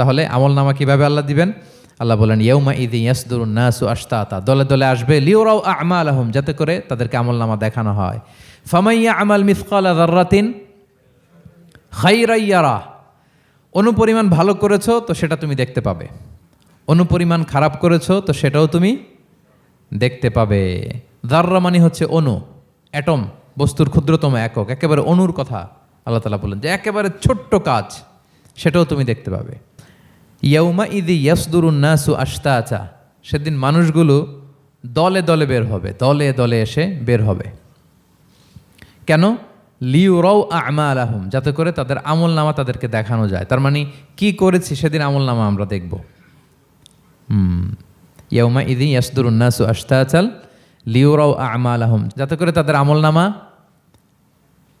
তাহলে আমল নামা কীভাবে আল্লাহ দিবেন? আল্লাহ বলেন ইয়ৌমা ইদি ইয়াসদুরুন নাসু আশতাতা। দলে দলে আসবে লিওরাও আমাল আহম যাতে করে তাদেরকে আমল নামা দেখানো হয়। ফামাইয়া আমাল মিসকাল দার্রাতিন খাইরাইয়ারা অনুপরিমাণ ভালো করেছ, তো সেটা তুমি দেখতে পাবে। অনুপরিমাণ খারাপ করেছ, তো সেটাও তুমি দেখতে পাবে। দার্রা মানে হচ্ছে অনু, অ্যাটম, বস্তুর ক্ষুদ্রতম একক। একেবারে অনুর কথা আল্লাহ তালা বললেন যে, একেবারে ছোট্ট কাজ, সেটাও তুমি দেখতে পাবে। ইয়াউমা ইদি ইয়াসদুরুন নাসু আস্তা আচা সেদিন মানুষগুলো দলে দলে বের হবে, দলে দলে এসে বের হবে। কেন? লিউরাও আমা আলাহম যাতে করে তাদের আমল নামা তাদেরকে দেখানো যায়। তার মানে কি করেছি সেদিন আমল নামা আমরা দেখব। ইয়ৌমা ইদি ইয়াসদুরুন্নাসু আস্তাচাল লিউরাও আমা আলাহম যাতে করে তাদের আমল নামা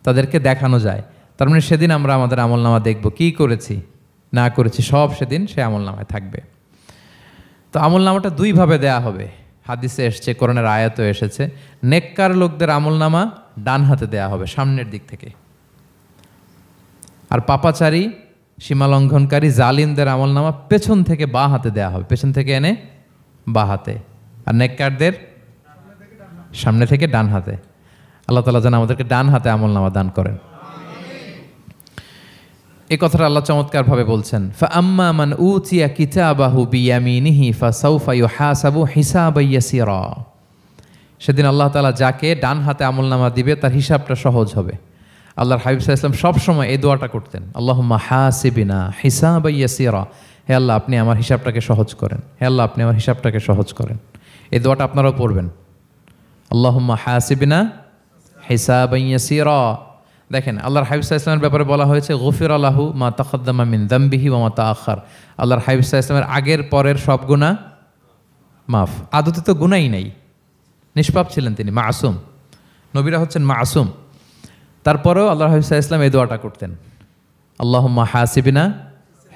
তাদেরকে দেখানো যায়। তার মানে সেদিন আমরা আমাদের আমল নামা দেখব। কি করেছি? না করেছি, সব সেদিন সে আমল নামায় থাকবে। তো আমল নামাটা দুইভাবে দেয়া হবে। হাদিসে এসছে করোনার আয়াত এসেছে। নেককার লোকদের আমল নামা ডান হাতে দেয়া হবে, সামনের দিক থেকে। আর পাপাচারী সীমা লঙ্ঘনকারী জালিমদের আমল নামা পেছন থেকে বা হাতে দেয়া হবে। পেছন থেকে এনে বা হাতে। আর নেককারদের সামনে থেকে ডান হাতে। আল্লাহ তালা যেন আমাদেরকে ডান হাতে আমল নামা দান করেন। এই কথাটা আল্লাহ চমৎকারভাবে বলছেন ফা আম্মা মান উতিয়া কিতাবাহু বিয়ামিনিহি ফা সাউফা ইউহাসাবু হিসাবা ইয়াসিরা. সেদিন আল্লাহ তালা যাকে ডান হাতে আমলনামা দিবে, তার হিসাবটা সহজ হবে। আল্লাহর হাবিব সাল্লাল্লাহু আলাইহি সব সময় এই দোয়াটা করতেন, আল্লাহুম্মা হাসিবিনা হিসাবা ইয়াসিরা। হে আল্লাহ, আপনি আমার হিসাবটাকে সহজ করেন। হে আল্লাহ, আপনি আমার হিসাবটাকে সহজ করেন। এই দোয়াটা আপনারাও পড়বেন, আল্লাহুম্মা হাসিবিনা হিসাবা ইয়াসিরা। দেখেন, আল্লাহর হাবিব ইসলামের ব্যাপারে বলা হয়েছে গফির আল্লাহু মা তখদ্দামা মিন দাম্বিহি ওয়া মা তাআখার। আল্লাহর হাবিব ইসলামের আগের পরের সব গুনাহ মাফ। আদতে তো গুনাই নাই, নিষ্পাপ ছিলেন তিনি, মাসুম। নবীরা হচ্ছেন মা আসুম তারপরেও আল্লাহ হাবিব ইসলাম এই দোয়াটা করতেন, আল্লাহুম্মা হাসিবিনা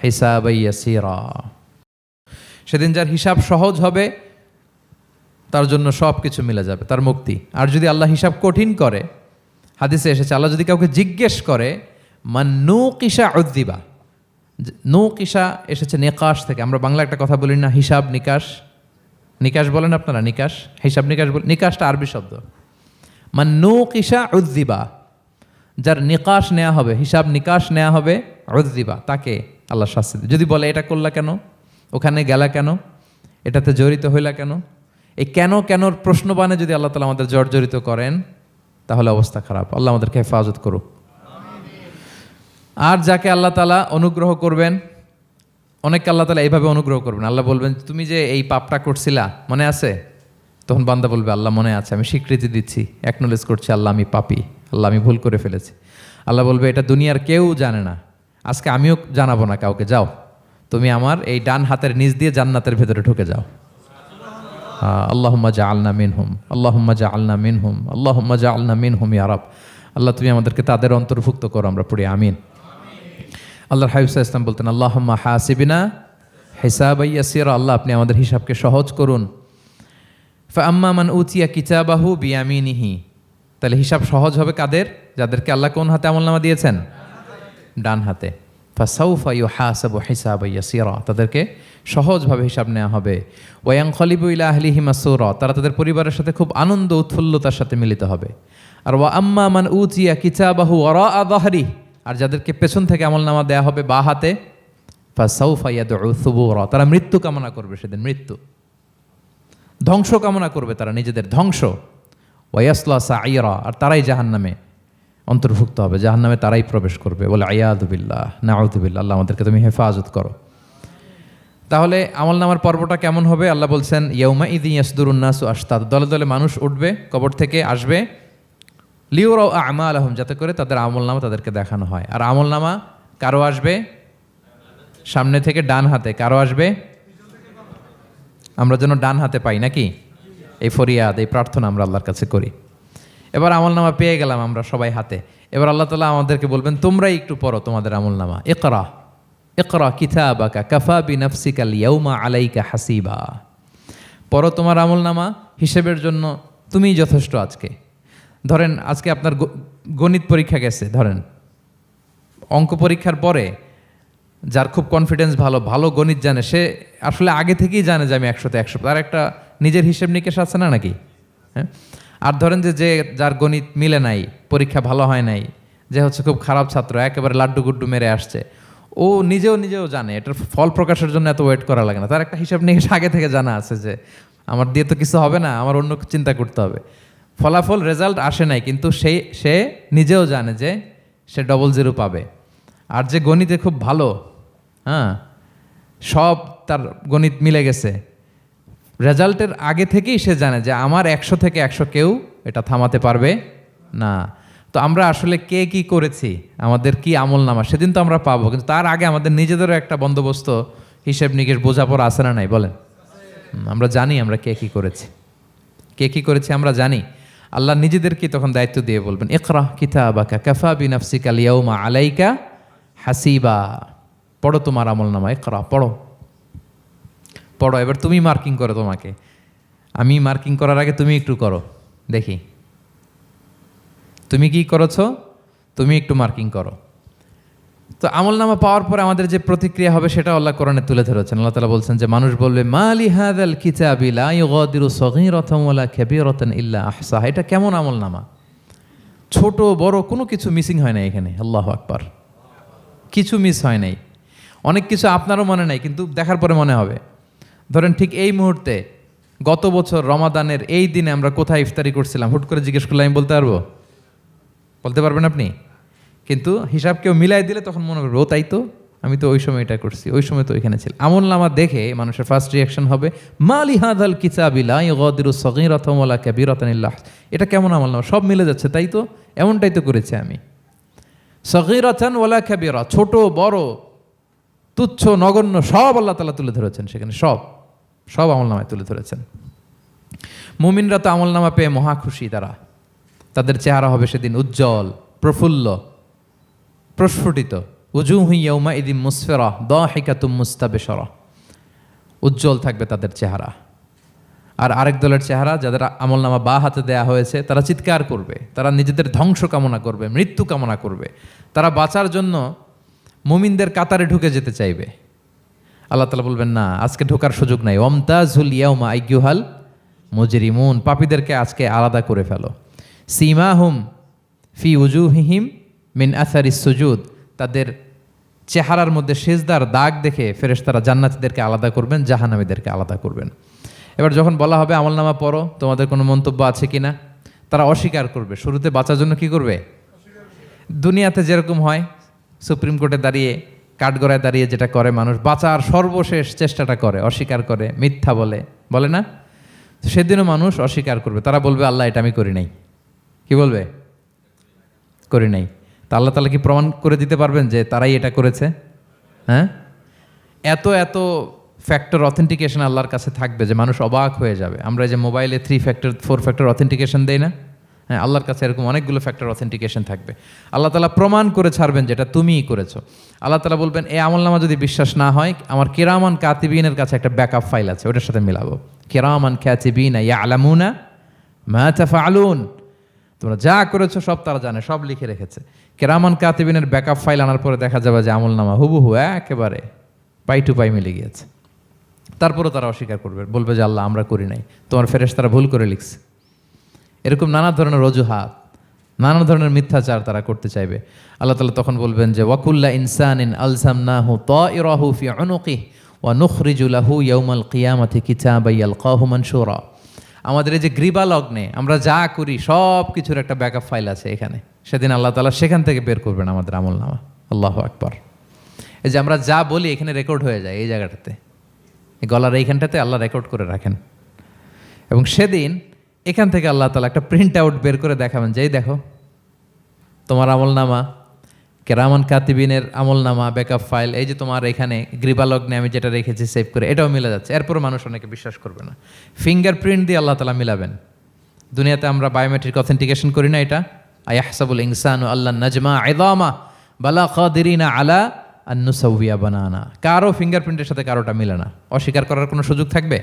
হিসাব ইয়াসিরা। সেদিন যার হিসাব সহজ হবে, তার জন্য সব কিছু মিলে যাবে, তার মুক্তি। আর যদি আল্লাহ হিসাব কঠিন করে হাদিসে এসেছে, আল্লাহ যদি কাউকে জিজ্ঞেস করে মান নৌ কিসা উদ্দিবা নৌ কিসা এসেছে নিকাশ থেকে। আমরা বাংলা একটা কথা বলি না, হিসাব নিকাশ। নিকাশ বলেন আপনারা? নিকাশ? হিসাব নিকাশ বল, নিকাশটা আরবি শব্দ। মান নৌ কিসা উদ্দিবা যার নিকাশ নেওয়া হবে, হিসাব নিকাশ নেওয়া হবে উদ্দিবা তাকে আল্লাহ শাস্তি। যদি বলে, এটা করলা কেন? ওখানে গেলা কেন? এটাতে জড়িত হইলা কেন? এই কেন কেনর প্রশ্নবানে যদি আল্লাহ তালা আমাদের জর্জরিত করেন তাহলে অবস্থা খারাপ। আল্লাহ আমাদেরকে হেফাজত করুক। আর যাকে আল্লাহ তালা অনুগ্রহ করবেন, অনেককে আল্লাহ তালা এইভাবে অনুগ্রহ করবেন। আল্লাহ বলবেন, তুমি যে এই পাপটা করছিলা, মনে আছে? তখন বান্দা বলবে, আল্লাহ, মনে আছে, আমি স্বীকৃতি দিচ্ছি অ্যাকনোলেজ করছি, আল্লাহ, আমি পাপি, আল্লাহ, আমি ভুল করে ফেলেছি। আল্লাহ বলবে, এটা দুনিয়ার কেউ জানে না। আজকে আমিও জানাব না কাউকে, যাও। তুমি আমার এই ডান হাতের নিচ দিয়ে জান্নাতের ভেতরে ঢুকে যাও। আল্লাহুম্মা জা আলনা মিনহুম, আল্লাহুম্মা জা আলনা মিনহুম, আল্লাহুম্মা জা আলনা মিনহুম ইয়ারব আল্লাহ, তুমি আমাদেরকে তাদের অন্তর্ভুক্ত করো, আমরা পড়ি, আমিন। আল্লাহর হাবিবসা ইসলাম বলতেন, আল্লাহুম্মা হাসিবিনা হিসাব ইয়াসির আল্লাহ, আপনি আমাদের হিসাবকে সহজ করুন। আম্মা মান উচিয়া কিতাবাহু বিয়ামিনিহি তাহলে হিসাব সহজ হবে কাদের? যাদেরকে আল্লাহ কোন হাতে আমলনামা দিয়েছেন? ডান হাতে। ফাসাউফা ইউ হাসাবু হিসাব ইয়াসিরা, তাদেরকে সহজভাবে হিসাব নেওয়া হবে। ওয়াং খলিবু ইলা আহলিহি মাসুরা, তারা তাদের পরিবারের সাথে খুব আনন্দ উৎফুল্লতার সাথে মিলিত হবে। আর ওয়া আম্মা মান উচিয়া কিতাবাহু ওয়ারা আদাহরি আর যাদেরকে পেছন থেকে আমলনামা দেয়া হবে বা হাতে, ফাসাউফা ইয়াদউ সুবুরা, তারা মৃত্যু কামনা করবে সেদিন, মৃত্যু। ধ্বংস কামনা করবে তারা, নিজেদের ধ্বংস। ওয়াসলা সাইরা আর তারাই জাহান্নামে। অন্তর্ভুক্ত হবে, জাহান্নামে তারাই প্রবেশ করবে। বলে আয়াদুবিল্লাহ নাউদুবিল্লাহ আল্লাহ আমাদেরকে তুমি হেফাজত করো। তাহলে আমল নামার পর্বটা কেমন হবে? আল্লাহ বলছেন ইয়ৌমা ইদি ইয়াসদুরুন্নাসু আস্তাদ দলে দলে মানুষ উঠবে, কবর থেকে আসবে। লিওরাও আমা আলহম যাতে করে তাদের আমল নামা তাদেরকে দেখানো হয়। আর আমল নামা কারও আসবে? সামনে থেকে ডান হাতে কারও আসবে? আমরা যেন ডান হাতে পাই, নাকি? এই ফরিয়াদ, এই প্রার্থনা আমরা আল্লাহর কাছে করি। এবার আমল নামা পেয়ে গেলাম আমরা সবাই হাতে। এবার আল্লাহ তালা আমাদেরকে বলবেন, তোমরাই একটু পড়ো তোমাদের আমল নামা একরা একরা কিতাবাকা কাফা বি নফসিকাল ইয়ৌমা আলাইকা হাসিবা। পড়ো তোমার আমল নামা হিসেবের জন্য তুমিই যথেষ্ট আজকে। ধরেন আজকে আপনার গণিত পরীক্ষা গেছে, ধরেন। অঙ্ক পরীক্ষার পরে যার খুব কনফিডেন্স ভালো ভালো গণিত জানে, সে আসলে আগে থেকেই জানে যে আমি একশোতে একশো, তার একটা নিজের হিসেব নিকেশ আছে না নাকি? হ্যাঁ? আর ধরেন যে যে যার গণিত মিলে নাই, পরীক্ষা ভালো হয় নাই, যে হচ্ছে খুব খারাপ ছাত্র, একেবারে লাড্ডু গুড্ডু মেরে আসছে, ও নিজেও নিজেও জানে, এটার ফল প্রকাশের জন্য এত ওয়েট করা লাগে না। তার একটা হিসাব নিকেশ আগে থেকে জানা আছে যে, আমার দিয়ে তো কিছু হবে না, আমার অন্য চিন্তা করতে হবে। ফলাফল রেজাল্ট আসে নাই, কিন্তু সে সে নিজেও জানে যে, সে ডবল জিরো পাবে। আর যে গণিতে খুব ভালো হ্যাঁ সব তার গণিত মিলে গেছে। রেজাল্টের আগে থেকেই সে জানে যে আমার একশো থেকে একশো কেউ এটা থামাতে পারবে না। তো আমরা আসলে কে কি করেছি, আমাদের কি আমল নামা, সেদিন তো আমরা পাবো। কিন্তু তার আগে আমাদের নিজেদেরও একটা বন্দোবস্ত, হিসেব নিকেশ, বোঝাপড়া আছে না নাই? বলেন। আমরা জানি আমরা কে কি করেছি। কে কি করেছি আমরা জানি। আল্লাহ নিজেদেরকে তখন দায়িত্ব দিয়ে বলবেন, ইকরা কিতাবাকা কাফা বিনাফসিকা লিয়াউমা আলাইকা হাসিবা। পড়ো তোমার আমল নামা, ইকরা, পড়ো। পড়ো, এবার তুমি মার্কিং করো তোমাকে। আমি মার্কিং করার আগে তুমি একটু করো, দেখি। তুমি কি করেছ? তুমি একটু মার্কিং করো। তো আমল নামা পাওয়ার পরে আমাদের যে প্রতিক্রিয়া হবে সেটা আল্লাহ কোরআনে তুলে ধরেছেন। আল্লাহ তালা বলছেন যে, মানুষ বলবে মালি হাদাল কিতাবি কাবীরাতান ইল্লা আহসাহা। এটা কেমন আমল নামা ছোট, বড়, কোনো কিছু মিসিং হয় না এখানে। আল্লাহ আকবার। কিছু মিস হয় নাই। অনেক কিছু আপনারও মনে নাই, কিন্তু দেখার পরে মনে হবে। ধরেন ঠিক এই মুহূর্তে গত বছর রমাদানের এই দিনে আমরা কোথায় ইফতারি করছিলাম? হুট করে জিজ্ঞেস করলে আমি বলতে পারব? বলতে পারবেন আপনি? কিন্তু হিসাব কেউ মিলাই দিলে তখন মনে করবে, ও, তাই তো? আমি তো ওই সময় এটা করছি, ওই সময় তো ওইখানে ছিল আমল নামা দেখে মানুষের ফার্স্ট রিয়াকশন হবে মালি হাদাল কিতাবিলা ইগদিরু সগীরাতাম ওয়ালা কাবীরাতানিল্লাহ এটা কেমন আমল নামা? সব মিলে যাচ্ছে, তাই তো? এমনটাই তো করেছি আমি। সগীরাতান ওয়ালা কাবীরা, ছোট, বড়, তুচ্ছ, নগণ্য সব আল্লাহ তালা তুলে ধরেছেন সেখানে, সব। সব আমল নামায় তুলে ধরেছেন। মুমিনরা তো আমল নামা পেয়ে মহা খুশি তারা। তাদের চেহারা হবে সেদিন উজ্জ্বল, প্রফুল্ল, প্রস্ফুটিত। উজু হুইয়াউমা ইদিম মুসফেরা দ হেকাতুম মুস্তাবেসরা উজ্জ্বল থাকবে তাদের চেহারা। আর আরেক দলের চেহারা যাদের আমল নামা বা হাতে দেয়া হয়েছে, তারা চিৎকার করবে, তারা নিজেদের ধ্বংস কামনা করবে, মৃত্যু কামনা করবে। তারা বাঁচার জন্য মুমিনদের কাতারে ঢুকে যেতে চাইবে। আল্লাহ তালা বলবেন, না, আজকে ঢোকার সুযোগ নাই। অমতাজুল ইয়াউমা আইগুহাল মুজরিমুন। পাপীদেরকে আজকে আলাদা করে ফেলো। সীমাহুম ফি উজুহিহিম মিন আসারি সুজুদ। তাদের চেহারার মধ্যে সেজদার দাগ দেখে ফেরেশতারা জান্নাতীদেরকে আলাদা করবেন জাহানামীদেরকে আলাদা করবেন। এবার যখন বলা হবে আমলনামা পড়ো, তোমাদের কোনো মন্তব্য আছে কি না তারা অস্বীকার করবে। শুরুতে বাঁচার জন্য কি করবে? দুনিয়াতে যেরকম হয়, সুপ্রিম কোর্টে দাঁড়িয়ে কাঠগড়ায় দাঁড়িয়ে যেটা করে মানুষ, বাঁচার সর্বশেষ চেষ্টাটা করে, অস্বীকার করে, মিথ্যা বলে। বলে না? সেদিনও মানুষ অস্বীকার করবে। তারা বলবে, আল্লাহ, এটা আমি করি নাই। কি বলবে? করি নাই। তা আল্লাহ তালা কি প্রমাণ করে দিতে পারবেন যে তারাই এটা করেছে? হ্যাঁ? এত এত ফ্যাক্টর অথেন্টিকেশন আল্লাহর কাছে থাকবে যে মানুষ অবাক হয়ে যাবে। আমরা যে মোবাইলে three factor four factor authentication দেই না? হ্যাঁ আল্লাহর কাছে এরকম অনেকগুলো ফ্যাক্টর অথেন্টিকেশন থাকবে। আল্লাহ তালা প্রমাণ করে ছাড়বেন যেটা তুমিই করেছ। আল্লাহ তালা বলবেন এই আমলনামা যদি বিশ্বাস না হয়, আমার কেরামান কাতিবিনের কাছে একটা ব্যাকআপ ফাইল আছে, ওটার সাথে মিলাবো। কেরামান খ্যাতিবিনা ইয়া আলামুনা মা তাফআলুন তোমরা যা করেছ সব তারা জানে, সব লিখে রেখেছে। কেরামান কাতিবিনের ব্যাকআপ ফাইল আনার পরে দেখা যাবে যে আমলনামা হুবহু একেবারে পাই টু পাই মিলে গিয়েছে। তারপরও তারা অস্বীকার করবে, বলবে যে আল্লাহ আমরা করি নাই। তোমার ফেরেশ তারা ভুল করে লিখছে। এরকম নানা ধরনের অজুহাত, নানা ধরনের মিথ্যাচার তারা করতে চাইবে। আল্লাহ তালা তখন বলবেন যে, ওয়াকুল্লা ইনসান ইন আলসাম নাহু ত ইরাহু ফি অনুকি ওয়া নুখরিজুলাহু ইয়ৌমাল কিয়ামাতি কিতাবাই আল কাহু মানসুরা আমাদের এই যে গ্রীবা লগ্নে আমরা যা করি, সব কিছুর একটা ব্যাকআপ ফাইল আছে এখানে। সেদিন আল্লাহ তালা সেখান থেকে বের করবেন আমাদের আমল নামা। আল্লাহ আকবর। এই যে আমরা যা বলি এখানে রেকর্ড হয়ে যায় এই জায়গাটাতে। এই গলার এইখানটাতে আল্লাহ রেকর্ড করে রাখেন। এবং সেদিন এখান থেকে আল্লাহ তালা একটা প্রিন্ট আউট বের করে দেখাবেন, যেই দেখো, তোমার আমল নামা কেরামান কাতিবিনের আমল নামা ব্যাকআপ ফাইল এই যে তোমার এখানে গ্রীবালগ্নে আমি যেটা রেখেছি সেভ করে, এটাও মিলে যাচ্ছে। এরপর মানুষ অনেকে বিশ্বাস করবে না। ফিঙ্গারপ্রিন্ট দিয়ে আল্লাহ তালা মিলাবেন। দুনিয়াতে আমরা বায়োমেট্রিক অথেন্টিকেশন করি না এটা। আয়াহসাবুল ইনসান আল্লাহ নাজমা আয়দামা বালা খাদিরিনা আলা আন্নুসাউয়া বানানা। কারও ফিঙ্গারপ্রিন্টের সাথে কারোটা মিলে না। অস্বীকার করার কোনো সুযোগ থাকবে?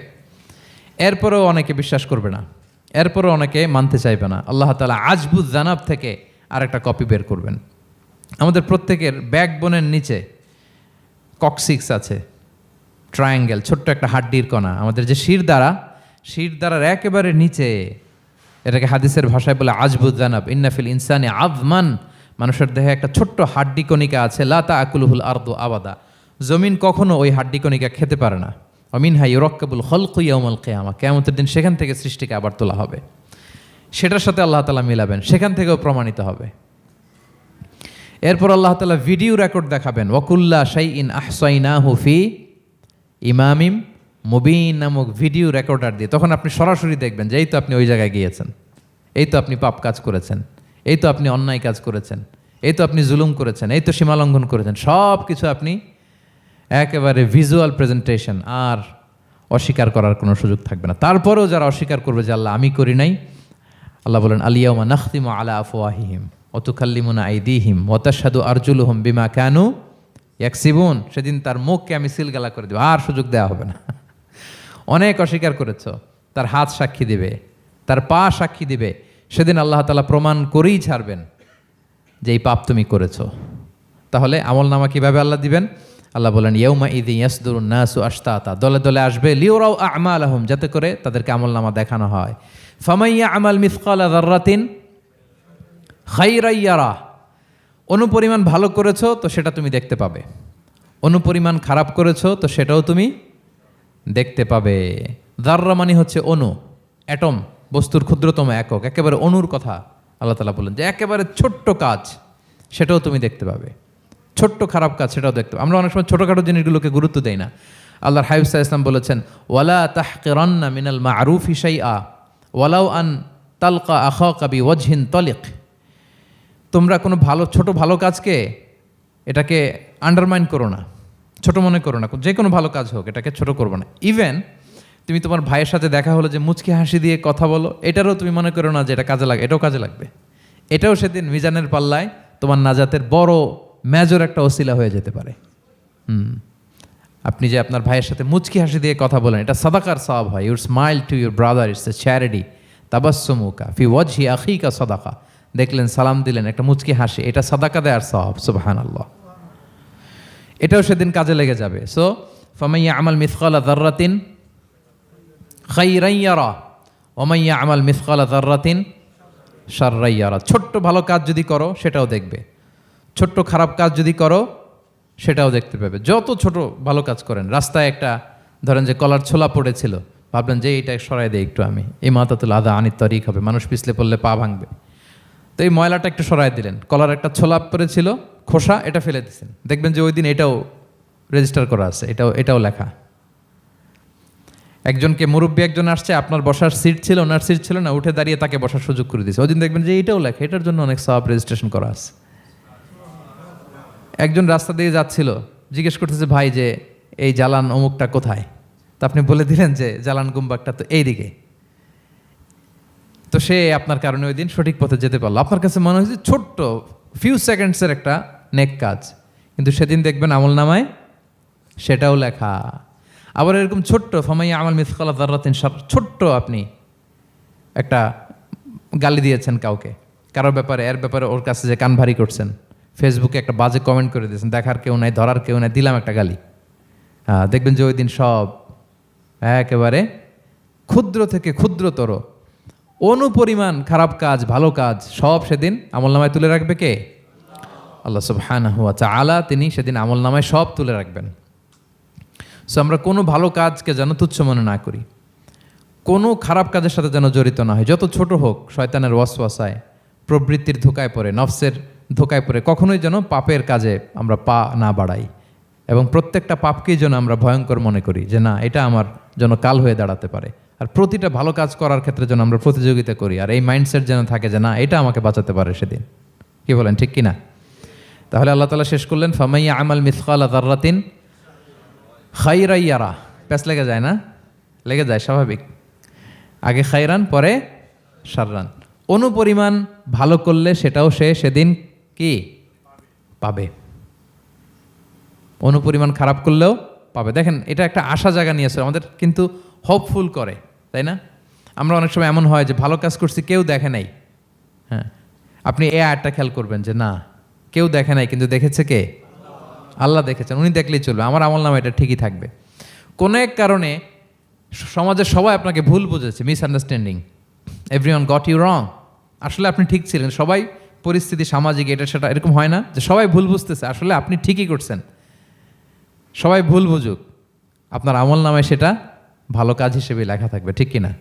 এরপরেও অনেকে বিশ্বাস করবে না। এরপরেও অনেকে মানতে চাইবে না। আল্লাহ তালা আজবুজ জানাব থেকে আর একটা কপি বের করবেন। আমাদের প্রত্যেকের ব্যাকবোনের নিচে কক্সিক্স আছে ট্রায়াঙ্গেল ছোট্ট একটা হাড্ডির কণা। আমাদের যে শির দ্বারা, শির দ্বারার একেবারে নিচে এটাকে হাদিসের ভাষায় বলে আজবুদ্দানাব ইন্নাফিল ইনসানি আজমান মানুষের দেহে একটা ছোট্ট হাড্ডি কণিকা আছে লাতা আকুলহুল আর্দ আবাদা। জমিন কখনো ওই হাড্ডি কণিকা খেতে পারে না। অমিন হাই রক্কাবুল হলকুয়াউমল কেয়ামা কেয়ামতের দিন সেখান থেকে সৃষ্টিকে আবার তোলা হবে। সেটার সাথে আল্লাহ তালা মিলাবেন। সেখান থেকেও প্রমাণিত হবে। এরপর আল্লাহ তালা ভিডিও রেকর্ড দেখাবেন। ওকুল্লা শাই ইন আহসাইনা হুফি ইমামিম মুবিন নামক ভিডিও রেকর্ডার দিয়ে। তখন আপনি সরাসরি দেখবেন যে, এই তো আপনি ওই জায়গায় গিয়েছেন। এই তো আপনি পাপ কাজ করেছেন। এই তো আপনি অন্যায় কাজ করেছেন। এই তো আপনি জুলুম করেছেন। এই তো সীমালঙ্ঘন করেছেন। সব কিছু আপনি একেবারে ভিজুয়াল প্রেজেন্টেশন আর অস্বীকার করার কোনো সুযোগ থাকবে না। তারপরেও যারা অস্বীকার করবে যে আল্লাহ আমি করি নাই, আল্লাহ বলেন আলিয়াউমা নাখতিমু আলা আফওয়াহিহিম অতুকাল্লিমুনা আইদিহিম ওয়াতাশহাদু আরজুলুহুম বিমা কানু ইয়াকসিবুন। সেদিন তার মুখকে আমি সিলগালা করে দেব, আর সুযোগ দেওয়া হবে না। অনেক অস্বীকার করেছ, তার হাত সাক্ষী দিবে, তার পা সাক্ষী দিবে। সেদিন আল্লাহ তালা প্রমাণ করেই ছাড়বেন যে এই পাপ তুমি করেছ। তাহলে আমল নামা কীভাবে আল্লাহ দিবেন? আল্লাহ বলেন ইয়ৌমা ইদি ইয়াসদুর নাসু আস্তাতা দলে দলে আসবে লিওরাও আমাল আহম যাতে করে তাদেরকে আমল নামা দেখানো হয়। ফামাইয়া আমাল মিসকালা দার্রাতিন খাইরাইয়ারা অনুপরিমাণ ভালো করেছ, তো সেটা তুমি দেখতে পাবে। অনুপরিমাণ খারাপ করেছ, তো সেটাও তুমি দেখতে পাবে। দাররা মানে হচ্ছে অণু অ্যাটম, বস্তুর ক্ষুদ্রতম একক। একেবারে অণুর কথা আল্লাহ তালা বললেন যে, একেবারে ছোট্ট কাজ, সেটাও তুমি দেখতে পাবে। ছোট্ট খারাপ কাজ, সেটাও দেখতে আমরা অনেক সময় ছোটোখাটো জিনিসগুলোকে গুরুত্ব দেই না। আল্লাহর হাইফ সাহা ইসলাম বলেছেন, ওয়ালা তাহকেরান্না মিনাল মা আরুফ ইসাই আ ওয়ালাউ আন তালকা আখ কাবি ওয়াজহিন তলিক। তোমরা কোনো ভালো, ছোট ভালো কাজকে এটাকে আন্ডারমাইন করো না, ছোট মনে করো না, যে কোনো ভালো কাজ হোক, এটাকে ছোট করব না। ইভেন তুমি তোমার ভাইয়ের সাথে দেখা হলো যে মুচকি হাসি দিয়ে কথা বলো, এটারও তুমি মনে করো না যে এটা কাজে লাগে, এটাও কাজে লাগবে। এটাও সেদিন মিজানের পাল্লায় তোমার নাজাতের বড় মেজর একটা ওসিলা হয়ে যেতে পারে। হুম। আপনি যে আপনার ভাইয়ের সাথে মুচকি হাসি দিয়ে কথা বলেন, এটা সাদাকার সব হয়। Your smile to your brother it's a charity তাবাসমুকা ফি ওয়াজ হি আখিকা সদাকা। দেখলেন, সালাম দিলেন, একটা মুচকি হাসি, এটা সাদাকা দেয়ার সব সুবাহান আল্লাহ এটাও সেদিন কাজে লেগে যাবে। সো ফামাইয়া আমাল মিসকালা দার্রাতিন খাইরাইয়ারা ওমাইয়া আমাল মিসকালা দার্রাতিন সাররাইয়ারা ছোট্ট ভালো কাজ যদি করো, সেটাও দেখবে। ছোট্ট খারাপ কাজ যদি করো, সেটাও দেখতে পাবে। যত ছোট ভালো কাজ করেন, রাস্তায় একটা ধরেন যে কলার ছোলা পড়েছিল, ভাবলেন যে এইটা সরাই দেয় একটু আমি। এই মাতাতুল আদা আনিত তরিক হবে, মানুষ পিছলে পড়লে পা ভাঙবে। তো এই ময়লাটা একটু সরাই দিলেন। কলার একটা ছোলা পড়েছিল, খোসা, এটা ফেলে দিচ্ছেন দেখবেন যে ওই দিন এটাও রেজিস্টার করা আছে, এটাও এটাও লেখা। একজনকে মুরব্বী একজন আসছে, আপনার বসার সিট ছিল, ওনার সিট ছিল না, উঠে দাঁড়িয়ে তাকে বসার সুযোগ করে দিয়েছে ওই দিন দেখবেন যে এটাও লেখা, এটার জন্য অনেক সব রেজিস্ট্রেশন করা আছে। একজন রাস্তা দিয়ে যাচ্ছিল, জিজ্ঞেস করতেছে, ভাই, যে এই জালান অমুকটা কোথায়? তা আপনি বলে দিলেন যে জালান গুম্বাকটা তো এইদিকে। তো সে আপনার কারণে ওই দিন সঠিক পথে যেতে পারল। আপনার কাছে মনে হয়েছে ছোট্ট ফিউ সেকেন্ডসের একটা নেক কাজ, কিন্তু সেদিন দেখবেন আমল নামায় সেটাও লেখা। আবার এরকম ছোট্ট, ফামাইয়া আমল মিসকালা দার্রাতিন, সব ছোট্ট আপনি একটা গালি দিয়েছেন কাউকে। কারোর ব্যাপারে, এর ব্যাপারে ওর কাছে যে কান ভারী করছেন। ফেসবুকে একটা বাজে কমেন্ট করে দিয়েছেন, দেখার কেউ নাই, ধরার কেউ নাই, দিলাম একটা গালি। হ্যাঁ দেখবেন যে ওই দিন সব একেবারে ক্ষুদ্র থেকে ক্ষুদ্রতর, অনুপরিমাণ খারাপ কাজ, ভালো কাজ, সব সেদিন আমল নামায় তুলে রাখবে কে? আল্লাহ সুবহান হুয়া আলা তিনি সেদিন আমল নামায় সব তুলে রাখবেন। সো আমরা কোনো ভালো কাজকে যেন তুচ্ছ মনে না করি। কোনো খারাপ কাজের সাথে যেন জড়িত না হয়। যত ছোট হোক, শয়তানের ওয়াসওয়াসায় প্রবৃত্তির ধোকায় পড়ে, নফসের ধোকায় পড়ে। কখনোই যেন পাপের কাজে আমরা পা না বাড়াই। এবং প্রত্যেকটা পাপকেই যেন আমরা ভয়ঙ্কর মনে করি যে, না, এটা আমার যেন কাল হয়ে দাঁড়াতে পারে। আর প্রতিটা ভালো কাজ করার ক্ষেত্রে যেন আমরা প্রতিযোগিতা করি। আর এই মাইন্ডসেট যেন থাকে যে, না, এটা আমাকে বাঁচাতে পারে সেদিন। কি বলেন, ঠিক কিনা? তাহলে আল্লাহ তালা শেষ করলেন, ফামাইয়া আমাল মিসকাল দার্রাতিন খাইরাইয়ারা প্যাস লেগে যায় না? লেগে যায়, স্বাভাবিক। আগে খাইরান পরে সাররান অনুপরিমাণ ভালো করলে সেটাও সে সেদিন কি? পাবে। অনুপরিমাণ খারাপ করলেও পাবে। দেখেন, এটা একটা আশা জায়গা নিয়েছে আমাদের কিন্তু হোপফুল করে, তাই না? আমরা অনেক সময় এমন হয় যে ভালো কাজ করছি, কেউ দেখে নাই। হ্যাঁ আপনি এ আয়টা খেয়াল করবেন যে না, কেউ দেখে নাই, কিন্তু দেখেছে কে? আল্লাহ দেখেছেন, উনি দেখলেই চলবে। আমার আমল নামে এটা ঠিকই থাকবে। কোনো এক কারণে সমাজের সবাই আপনাকে ভুল বুঝেছে misunderstanding everyone got you wrong আসলে আপনি ঠিক ছিলেন, সবাই পরিস্থিতি সামাজিক এটা সেটা এরকম হয় না যে সবাই ভুল বুঝতেছে। আসলে আপনি ঠিকই করছেন। সবাই ভুল বুঝুক। আপনার আমল নামায় সেটা ভালো কাজ হিসেবে লেখা থাকবে, ঠিক কিনা?